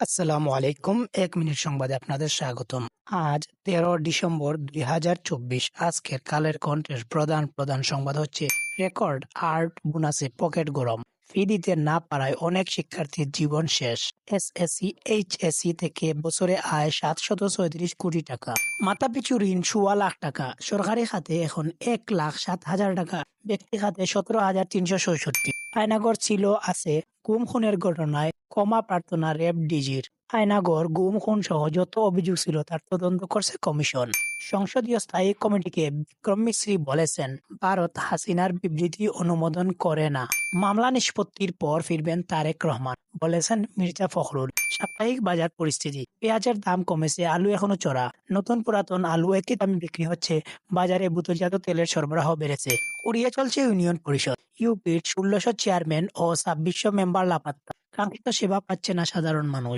আসসালামু আলাইকুম এক মিনিট সংবাদে আপনাদের স্বাগতম। আজ তেরো ডিসেম্বর দুই হাজার চব্বিশ। আজকের কালের কণ্ঠের প্রধান প্রধান সংবাদ হচ্ছে রেকর্ড আর্ট বোনাসে পকেট গরম। ফি দিতে না পারায় অনেক শিক্ষার্থীর জীবন শেষ। এসএসসি, এইচএসসি থেকে বছরে আয় সাতশত ছয়ত্রিশ কোটি টাকা। মাথাপিছু ঋণ সোয়া লাখ টাকা। সরকারি খাতে এখন এক লাখ সাত হাজার টাকা। ব্যক্তি খাতে সতেরো হাজার তিনশো ছয়ষট্টি। আয়নাগর ছিল আছে, গুম খুনের ঘটনায় ক্ষমা প্রার্থনা র্যাব ডিজির। আয়নাগর গুম খুন সহ যত অভিযোগ ছিল তার তদন্ত করছে কমিশন। সংসদীয় স্থায়ী কমিটিকে বিক্রম মিশ্রী বলেছেন, ভারত হাসিনার বিবৃতি অনুমোদন করে না। মামলা নিষ্পত্তির পর ফিরবেন তারেক রহমান। বলেছেন মির্জা ফখরুল। সাপ্তাহিক বাজার পরিস্থিতি। পেঁয়াজের দাম কমেছে, আলু এখনও চড়া। নতুন পুরাতন আলু একই দামে বিক্রি হচ্ছে। বাজারে বোতলজাত তেলের সরবরাহ বেড়েছে। উড়িয়ে চলছে ইউনিয়ন পরিষদ। ইউপির ষোলোশো চেয়ারম্যান ও ছাব্বিশশো মেম্বার লাপাত্তা। কাঙ্ক্ষিত সেবা পাচ্ছে না সাধারণ মানুষ।